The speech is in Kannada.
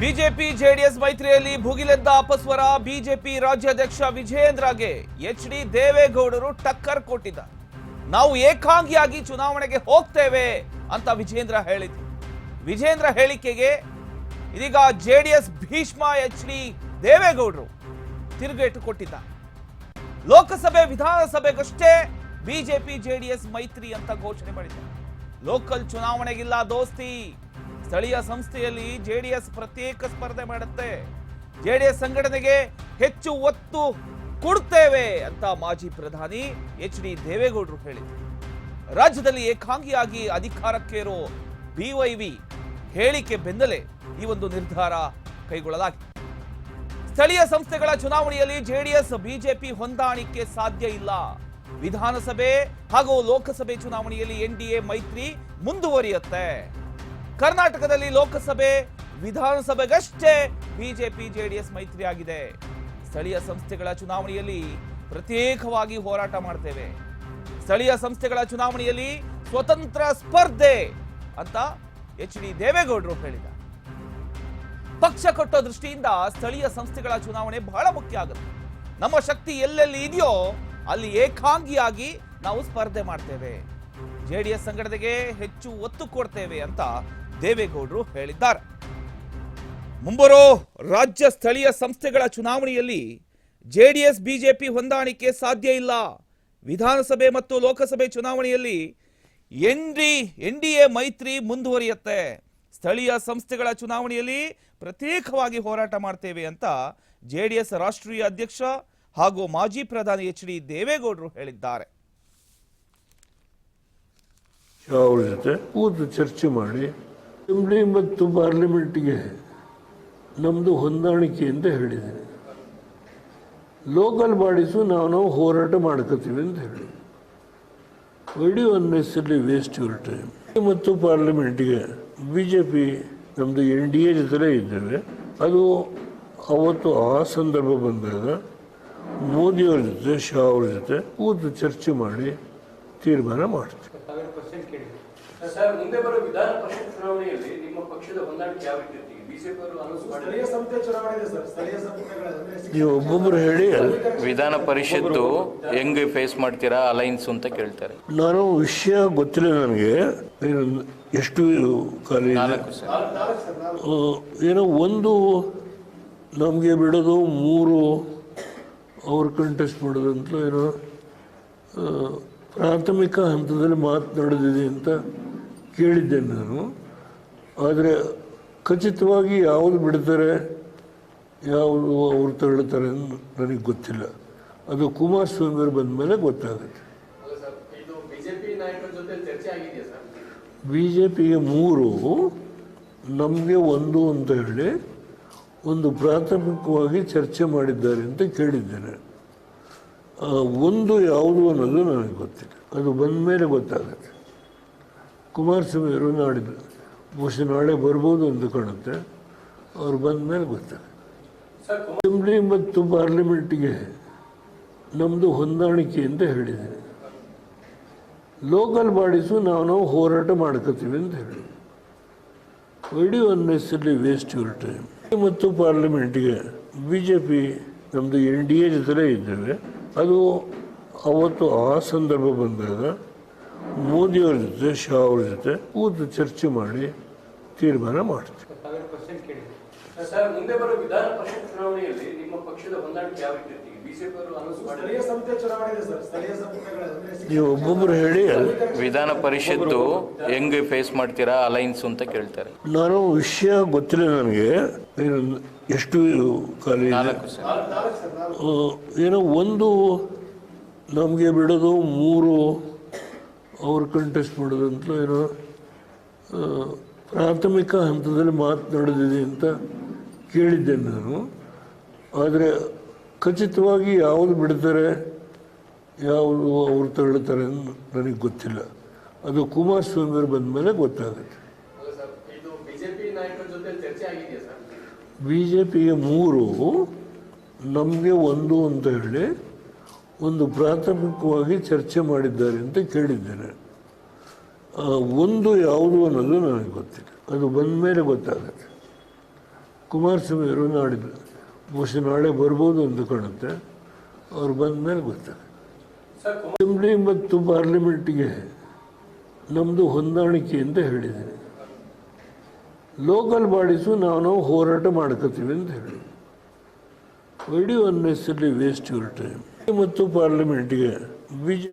ಬಿಜೆಪಿ ಜೆಡಿಎಸ್ ಮೈತ್ರಿಯಲ್ಲಿ ಭುಗಿಲೆದ್ದ ಅಪಸ್ವರ, ಬಿಜೆಪಿ ರಾಜ್ಯಾಧ್ಯಕ್ಷ ವಿಜಯೇಂದ್ರಗೆ ಎಚ್ ಡಿ ದೇವೇಗೌಡರು ಟಕ್ಕರ್ ಕೊಟ್ಟಿದ್ದ ನಾವು ಏಕಾಂಗಿಯಾಗಿ ಚುನಾವಣೆಗೆ ಹೋಗ್ತೇವೆ ಅಂತ ವಿಜೇಂದ್ರ ಹೇಳಿದ್ರು. ವಿಜೇಂದ್ರ ಹೇಳಿಕೆಗೆ ಇದೀಗ ಜೆಡಿಎಸ್ ಭೀಷ್ಮ ಎಚ್ ಡಿ ದೇವೇಗೌಡರು ತಿರುಗೇಟು ಕೊಟ್ಟಿದ್ದ ಲೋಕಸಭೆ, ವಿಧಾನಸಭೆಗಷ್ಟೇ ಬಿಜೆಪಿ, ಜೆಡಿಎಸ್ ಮೈತ್ರಿ ಅಂತ ಘೋಷಣೆ ಮಾಡಿದ್ದಾರೆ. ಲೋಕಲ್ ಚುನಾವಣೆಗಿಲ್ಲ ದೋಸ್ತಿ. ಸ್ಥಳೀಯ ಸಂಸ್ಥೆಯಲ್ಲಿ ಜೆ ಡಿ ಎಸ್ ಪ್ರತ್ಯೇಕ ಸ್ಪರ್ಧೆ ಮಾಡುತ್ತೆ. ಎಸ್ ಸಂಘಟನೆಗೆ ಹೆಚ್ಚು ಒತ್ತು ಕೊಡ್ತೇವೆ ಅಂತ ಮಾಜಿ ಪ್ರಧಾನಿ ಎಚ್ ಡಿ ದೇವೇಗೌಡರು ಹೇಳಿದರು. ರಾಜ್ಯದಲ್ಲಿ ಏಕಾಂಗಿಯಾಗಿ ಅಧಿಕಾರಕ್ಕೇರೋ ಬಿವೈವಿ ಹೇಳಿಕೆ ಬೆನ್ನಲೇ ಈ ಒಂದು ನಿರ್ಧಾರ ಕೈಗೊಳ್ಳಲಾಗಿದೆ. ಸ್ಥಳೀಯ ಸಂಸ್ಥೆಗಳ ಚುನಾವಣೆಯಲ್ಲಿ ಜೆಡಿಎಸ್ ಬಿಜೆಪಿ ಹೊಂದಾಣಿಕೆ ಸಾಧ್ಯ ಇಲ್ಲ. ವಿಧಾನಸಭೆ ಹಾಗೂ ಲೋಕಸಭೆ ಚುನಾವಣೆಯಲ್ಲಿ ಎನ್ಡಿಎ ಮೈತ್ರಿ ಮುಂದುವರಿಯುತ್ತೆ. ಕರ್ನಾಟಕದಲ್ಲಿ ಲೋಕಸಭೆ, ವಿಧಾನಸಭೆಗಷ್ಟೇ ಬಿಜೆಪಿ, ಜೆಡಿಎಸ್ ಮೈತ್ರಿ ಆಗಿದೆ ಸ್ಥಳೀಯ ಸಂಸ್ಥೆಗಳ ಚುನಾವಣೆಯಲ್ಲಿ ಪ್ರತ್ಯೇಕವಾಗಿ ಹೋರಾಟ ಮಾಡ್ತೇವೆ. ಸ್ಥಳೀಯ ಸಂಸ್ಥೆಗಳ ಚುನಾವಣೆಯಲ್ಲಿ ಸ್ವತಂತ್ರ ಸ್ಪರ್ಧೆ ಅಂತ ಎಚ್ ಡಿ ದೇವೇಗೌಡರು ಹೇಳಿದ್ದಾರೆ. ಪಕ್ಷ ಕೊಟ್ಟ ದೃಷ್ಟಿಯಿಂದ ಸ್ಥಳೀಯ ಸಂಸ್ಥೆಗಳ ಚುನಾವಣೆ ಬಹಳ ಮುಖ್ಯ ಆಗುತ್ತೆ. ನಮ್ಮ ಶಕ್ತಿ ಎಲ್ಲೆಲ್ಲಿ ಇದೆಯೋ ಅಲ್ಲಿ ಏಕಾಂಗಿಯಾಗಿ ನಾವು ಸ್ಪರ್ಧೆ ಮಾಡ್ತೇವೆ. ಜೆಡಿಎಸ್ ಸಂಘಟನೆಗೆ ಹೆಚ್ಚು ಒತ್ತು ಕೊಡ್ತೇವೆ ಅಂತ ದೇವೇಗೌಡರು ಹೇಳಿದ್ದಾರೆ. ಮುಂಬರೋ ರಾಜ್ಯ ಸ್ಥಳೀಯ ಸಂಸ್ಥೆಗಳ ಚುನಾವಣೆಯಲ್ಲಿ ಜೆಡಿಎಸ್, ಬಿಜೆಪಿ ಹೊಂದಾಣಿಕೆ ಸಾಧ್ಯ ಇಲ್ಲ. ವಿಧಾನಸಭೆ ಮತ್ತು ಲೋಕಸಭೆ ಚುನಾವಣೆಯಲ್ಲಿ N D N D A ಮೈತ್ರಿ ಮುಂದುವರಿಯುತ್ತೆ. ಸ್ಥಳೀಯ ಸಂಸ್ಥೆಗಳ ಚುನಾವಣೆಯಲ್ಲಿ ಪ್ರತ್ಯೇಕವಾಗಿ ಹೋರಾಟ ಮಾಡ್ತೇವೆ ಅಂತ ಜೆಡಿಎಸ್ ರಾಷ್ಟ್ರೀಯ ಅಧ್ಯಕ್ಷ ಹಾಗೂ ಮಾಜಿ ಪ್ರಧಾನಿ ಎಚ್ ಡಿ ದೇವೇಗೌಡರು ಹೇಳಿದ್ದಾರೆ. ಅವ್ರ ಜೊತೆ ಕೂತು ಚರ್ಚೆ ಮಾಡಿ ಅಸೆಂಬ್ಲಿ ಮತ್ತು ಪಾರ್ಲಿಮೆಂಟ್ಗೆ ನಮ್ಮದು ಹೊಂದಾಣಿಕೆ ಅಂತ ಹೇಳಿದ್ದೀನಿ. ಲೋಕಲ್ ಬಾಡೀಸು ನಾವು ನಾವು ಹೋರಾಟ ಮಾಡ್ಕೋತೀವಿ ಅಂತ ಹೇಳಿ very unnecessary waste your time ಮತ್ತು ಪಾರ್ಲಿಮೆಂಟ್ಗೆ ಬಿ ಜೆ ಪಿ ನಮ್ಮದು ಎನ್ ಡಿ ಎ ಜೊತೆ ಇದ್ದೇವೆ. ಅದು ಅವತ್ತು ಆ ಸಂದರ್ಭ ಬಂದಾಗ ಮೋದಿಯವ್ರ ಜೊತೆ, ಶಾ ಅವ್ರ ಜೊತೆ ಕೂತು ಚರ್ಚೆ ಮಾಡಿ ತೀರ್ಮಾನ ಮಾಡ್ತೀವಿ. ಸರ್ ಮುಂದೆ ಬರೋ ವಿಧಾನ ಪರಿಷತ್ ಚುನಾವಣೆಯಲ್ಲಿ ನಿಮ್ಮ ಪಕ್ಷದ ಹೊಂದಾಣಿಕೆ ಯಾವ ರೀತಿ ಇರ್ತೀವಿ ಬಿಜೆಪಿ ಅವರು ಅನೌನ್ಸ್ ಮಾಡಿ ಸ್ಥಳೀಯ ಸಂಸ್ಥೆ ಚುನಾವಣೆ ಇದೆ ಸರ್. ಸ್ಥಳೀಯ ಸಂಸ್ಥೆಗಳ ನೀವು ಒಬ್ಬೊಬ್ಬರು ಹೇಳಿ ವಿಧಾನ ಪರಿಷತ್ತು ಹೆಂಗ್ ಫೇಸ್ ಮಾಡ್ತೀರಾ ಅಲೈನ್ಸ್ ಅಂತ ಕೇಳ್ತಾರೆ. ನಾನು ವಿಷಯ ಗೊತ್ತಿಲ್ಲ ನನಗೆ. ಎಷ್ಟು ಕಾಲ ಇದೆ? ನಾಲ್ಕು ಸರ್. ಆ, ಏನೋ ಒಂದು ನಮಗೆ ಬಿಡೋದು ಮೂರು ಅವ್ರು ಕಂಟೆಸ್ಟ್ ಮಾಡೋದು ಅಂತ ಏನೋ ಪ್ರಾಥಮಿಕ ಹಂತದಲ್ಲಿ ಮಾತನಾಡಿದೆ ಅಂತ ಕೇಳಿದ್ದೇನೆ ನಾನು. ಆದರೆ ಖಚಿತವಾಗಿ ಯಾವುದು ಬಿಡ್ತಾರೆ ಯಾವುದು ಅವ್ರು ತೆರಳುತ್ತಾರೆ ಅಂತ ನನಗೆ ಗೊತ್ತಿಲ್ಲ. ಅದು ಕುಮಾರಸ್ವಾಮಿ ಅವರು ಬಂದ ಮೇಲೆ ಗೊತ್ತಾಗುತ್ತೆ. ಬಿ ಜೆ ಪಿಗೆ ಮೂರು ನಮಗೆ ಒಂದು ಅಂತ ಹೇಳಿ ಒಂದು ಪ್ರಾಥಮಿಕವಾಗಿ ಚರ್ಚೆ ಮಾಡಿದ್ದಾರೆ ಅಂತ ಕೇಳಿದ್ದೇನೆ ಒಂದು ಯಾವುದು ಅನ್ನೋದು ನನಗೆ ಗೊತ್ತಿಲ್ಲ. ಅದು ಬಂದ ಮೇಲೆ ಗೊತ್ತಾಗುತ್ತೆ. ಕುಮಾರಸ್ವಾಮಿ ಅವರು ನಾಡಿದ್ದು. ಬಹುಶಃ ನಾಳೆ ಬರ್ಬೋದು ಅಂತ ಕಾಣುತ್ತೆ. ಅವ್ರು ಬಂದ ಮೇಲೆ ಗೊತ್ತಾಗುತ್ತೆ ಅಸೆಂಬ್ಲಿ ಮತ್ತು ಪಾರ್ಲಿಮೆಂಟ್ಗೆ ನಮ್ಮದು ಹೊಂದಾಣಿಕೆ ಅಂತ ಹೇಳಿದೆ. ಲೋಕಲ್ ಬಾಡೀಸು ನಾವು ನಾವು ಹೋರಾಟ ಮಾಡ್ಕೋತೀವಿ ಅಂತ ಹೇಳಿ very unnecessary waste your time ಮತ್ತು ಪಾರ್ಲಿಮೆಂಟ್ಗೆ ಬಿ ಜೆ ಪಿ ನಮ್ಮದು ಎನ್ ಡಿ ಎ ಜೊತೆ ಇದ್ದೇವೆ. ಅದು ಅವತ್ತು ಆ ಸಂದರ್ಭ ಬಂದಾಗ ಮೋದಿಯವ್ರ ಜೊತೆ ಶಾ ಅವ್ರ ಜೊತೆ ಕೂತು ಚರ್ಚೆ ಮಾಡಿ ತೀರ್ಮಾನ ಮಾಡ್ತೀವಿ. ಸರ್ ಮುಂದೆ ಬರೋ ವಿಧಾನ ಪರಿಷತ್ ಚುನಾವಣೆಯಲ್ಲಿ ನಿಮ್ಮ ಪಕ್ಷದ ಹೊಂದಾಣಿಕೆ ಯಾವ ರೀತಿ ಅವರು ಅನೌನ್ಸ್ ಮಾಡಿ. ಸ್ಥಳೀಯ ಸಂಸ್ಥೆ ಚುನಾವಣೆ ಸರ್ ಸ್ಥಳೀಯ ಸಂಸ್ಥೆಗಳ ಅಂದ್ರೆ ನೀವು ಒಬ್ಬೊಬ್ಬರು ಹೇಳಿ ವಿಧಾನ ಪರಿಷತ್ತು ಹೆಂಗ್ ಫೇಸ್ ಮಾಡ್ತೀರಾ ಅಲೈನ್ಸ್ ಅಂತ ಕೇಳ್ತಾರೆ. ನಾನು ವಿಷಯ ಗೊತ್ತಿಲ್ಲ ನನಗೆ. ಎಷ್ಟು ಆ, ಏನೋ ಒಂದು ನಮಗೆ ಬಿಡೋದು ಮೂರು ಅವ್ರು ಕಂಟೆಸ್ಟ್ ಮಾಡೋದು ಅಂತ ಏನೋ ಪ್ರಾಥಮಿಕ ಹಂತದಲ್ಲಿ ಮಾತನಾಡಿದೆ ಅಂತ ಕೇಳಿದ್ದೆ ನಾನು. ಆದರೆ ಖಚಿತವಾಗಿ ಯಾವುದು ಬಿಡ್ತಾರೆ ಯಾವುದು ಅವ್ರು ತಗೊಳ್ತಾರೆ ನನಗೆ ಗೊತ್ತಿಲ್ಲ. ಅದು ಕುಮಾರಸ್ವಾಮಿ ಬಂದ ಮೇಲೆ ಗೊತ್ತಾಗುತ್ತೆ ಬಿ ಜೆ ಪಿಗೆ ಮೂರು ನಮಗೆ ಒಂದು ಅಂತ ಹೇಳಿ ಒಂದು ಪ್ರಾಥಮಿಕವಾಗಿ ಚರ್ಚೆ ಮಾಡಿದ್ದಾರೆ ಅಂತ ಕೇಳಿದ್ದೇನೆ. ಒಂದು ಯಾವುದು ಅನ್ನೋದು ನನಗೆ ಗೊತ್ತಿಲ್ಲ. ಅದು ಬಂದ ಮೇಲೆ ಗೊತ್ತಾಗುತ್ತೆ. ಕುಮಾರಸ್ವಾಮಿ ಅವರು ನಾಡಿದ್ದು ಬಹುಶಃ ನಾಳೆ ಬರ್ಬೋದು ಅಂತ ಕಾಣುತ್ತೆ. ಅವ್ರು ಬಂದ ಮೇಲೆ ಗೊತ್ತಾಗುತ್ತೆ. ಅಸೆಂಬ್ಲಿ ಮತ್ತು ಪಾರ್ಲಿಮೆಂಟ್ಗೆ ನಮ್ಮದು ಹೊಂದಾಣಿಕೆ ಅಂತ ಹೇಳಿದ್ದೀನಿ. ಲೋಕಲ್ ಬಾಡೀಸು ನಾವು ಹೋರಾಟ ಮಾಡ್ಕೋತೀವಿ ಅಂತ ಹೇಳಿ why do waste your time. ಮತ್ತು ಪಾರ್ಲಿಮೆಂಟ್ಗೆ ಬಿ ಜೆ